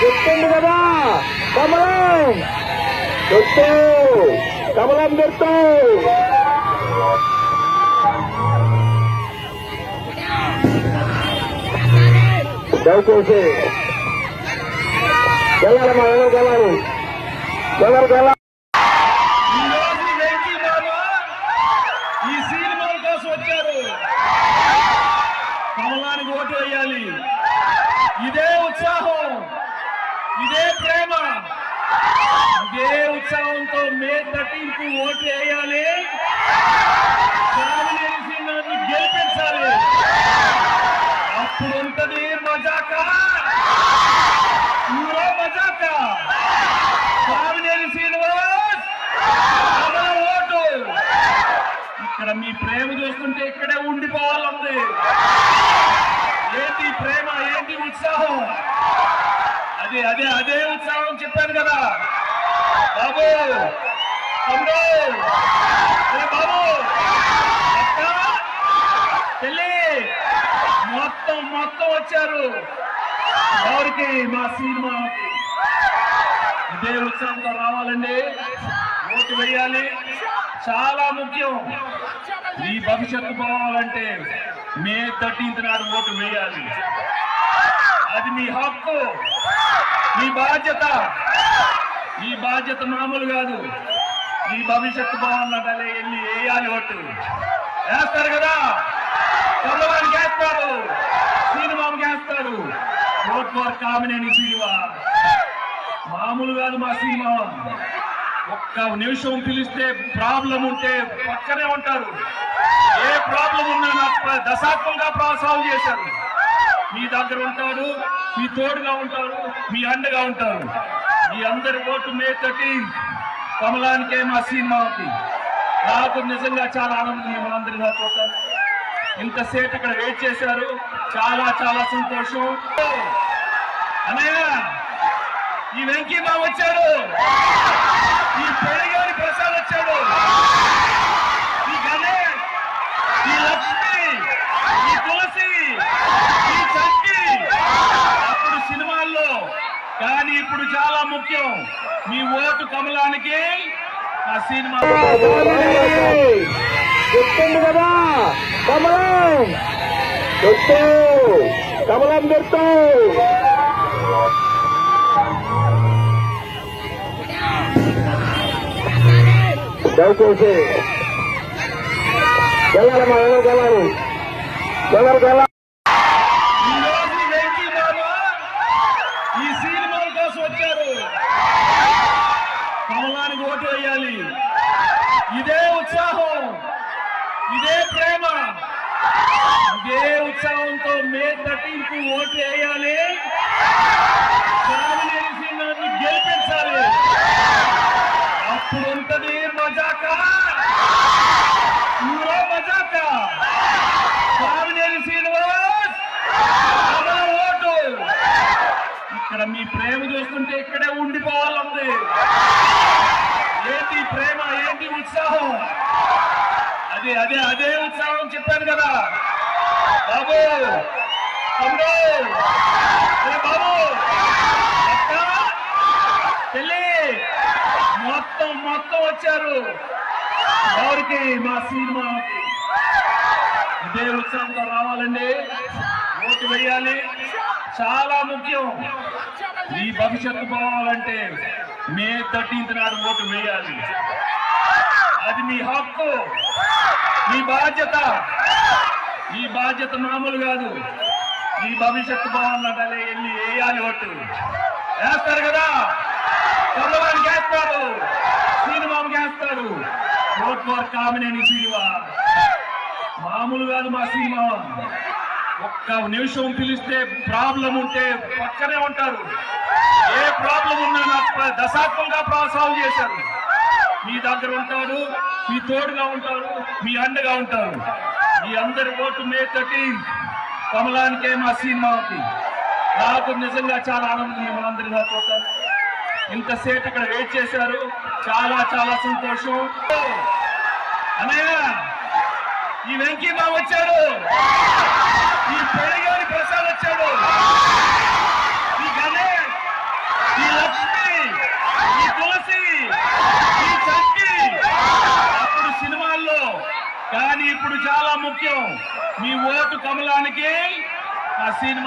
చెప్తుంది కదా కమలం గుర్తు కమలం గుర్తు దయచేసి వెళ్ళాలమ్మా ఎవరు వెళ్ళాలి ఎవరు వెళ్ళాలి ఇదే ఉత్సాహం ఇదే ప్రేమ ఇదే ఉత్సాహంతో మే థర్టీన్కు ఓటు వేయాలి. గెలిపించాలి. అప్పుడు ఉంటది మజాక. ఊరో మజాక. శ్రీనివాస్ ఇక్కడ మీ ప్రేమ చూస్తున్నారు ఉత్సాహం. అదే అదే అదే ఉత్సాహం చెప్పాను కదా. బాబు తమ్ముడు బాబు? పెళ్ళి మొత్తం మొత్తం వచ్చారు. ఎవరికి మా సినిమాకి ఇదే ఉత్సాహంతో రావాలండి. ఓటు వేయాలి. చాలా ముఖ్యం. ఈ భవిష్యత్తు పోవాలంటే మే థర్టీన్త్ నాడు ఓటు వేయాలి. అది మీ హక్కు. మీ బాధ్యత. ఈ బాధ్యత మామూలు కాదు. ఈ భవిష్యత్తు బాగుందంటే వెళ్ళి వేయాలి ఒట్టు. వేస్తారు కదా? చంద్రబాబుకి వేస్తారు శ్రీనివామికి వేస్తారు ఓట్ ఫర్ కామినేని శ్రీనివా మామూలు కాదు మా సినిమా ఒక్క నిమిషం పిలిస్తే ప్రాబ్లం ఉంటే పక్కనే ఉంటారు. ఏ ప్రాబ్లం ఉన్నా నాకు ప్ర- దశాత్మకంగా సాల్వ్ చేశారు. మీ దగ్గర ఉంటారు మీ తోడుగా ఉంటారు మీ అండగా ఉంటారు. మీ అందరి ఓటు మే థర్టీన్ కమలానికే మా సినిమాకి. నాకు నిజంగా చాలా ఆనందం మిమ్మల్ని అందరినీ చూస్తాను ఇంతసేపు ఇక్కడ వెయిట్ చేశారు. చాలా చాలా సంతోషం. అనయ్య ఈ వెంకీ బాబు వచ్చాడు ఈ పెరిగారి ప్రసాద్ వచ్చాడు ఈ గణేష్ ఈ లక్ష్మి ఈ తులసి ఈ చక్కి అప్పుడు సినిమాల్లో కానీ ఇప్పుడు చాలా ముఖ్యం. మీ ఓటు కమలానికి ఆ సినిమా చెప్తుంది కదా. కమలం. కమలం గుర్తు దయచేసి. వెళ్ళాలమ్మా ఎవరు వెళ్ళాలి వెళ్ళాలి ఇదే ఉత్సాహం ఇదే ప్రేమ. ఇదే ఉత్సాహంతో మే థర్టీన్కు ఓటు వేయాలి. కామినేని గెలిపించాలి. అప్పుడు ఉంటది మజాక. ఊరో మజాక. కామినేని శ్రీనివాస్ ఓటు. ఇక్కడ మీ ప్రేమ ఉత్సాహం. అదే అదే అదే ఉత్సాహం చెప్పాను కదా. బాబు తమ్ముడు బాబు? పెళ్ళి మొత్తం మొత్తం వచ్చారు. ఎవరికి? మా సినిమాకి. ఇదే ఉత్సాహంతో రావాలండి. ఓటు వేయాలి. చాలా ముఖ్యం. ఈ భవిష్యత్తు పోవాలంటే మే థర్టీన్త్ నాడు ఓటు వేయాలి. అది మీ హక్కు. మీ బాధ్యత. ఈ బాధ్యత మామూలు కాదు. ఈ భవిష్యత్తు బాగుందంటే వెళ్ళి వేయాలి ఓటు వేస్తారు కదా? చంద్రబాబుకి వేస్తారు. శ్రీనివామికి వేస్తారు ఓట్ ఫర్ కామినేని శ్రీనివా మామూలు కాదు మా సినిమా. ఒక్క నిమిషం పిలిస్తే ప్రాబ్లం ఉంటే పక్కనే ఉంటారు. ఏ ప్రాబ్లం ఉన్నా నాకు ప్ర- దశాత్మకంగా సాల్వ్ చేశారు. మీ దగ్గర ఉంటారు మీ తోడుగా ఉంటారు మీ అండగా ఉంటారు. మీ అందరి ఓటు మే థర్టీన్ కమలానికే మా సినిమాకి. నాకు నిజంగా చాలా ఆనందం మిమ్మల్ని అందరినీ నా చూస్తాను ఇంతసేపు ఇక్కడ వెయిట్ చేశారు. చాలా చాలా సంతోషం. అనయ్య ఈ వెంకీ బాబు వచ్చాడు. ఇప్పుడు చాలా ముఖ్యం. మీ ఓటు కమలానికి ఆ సినిమా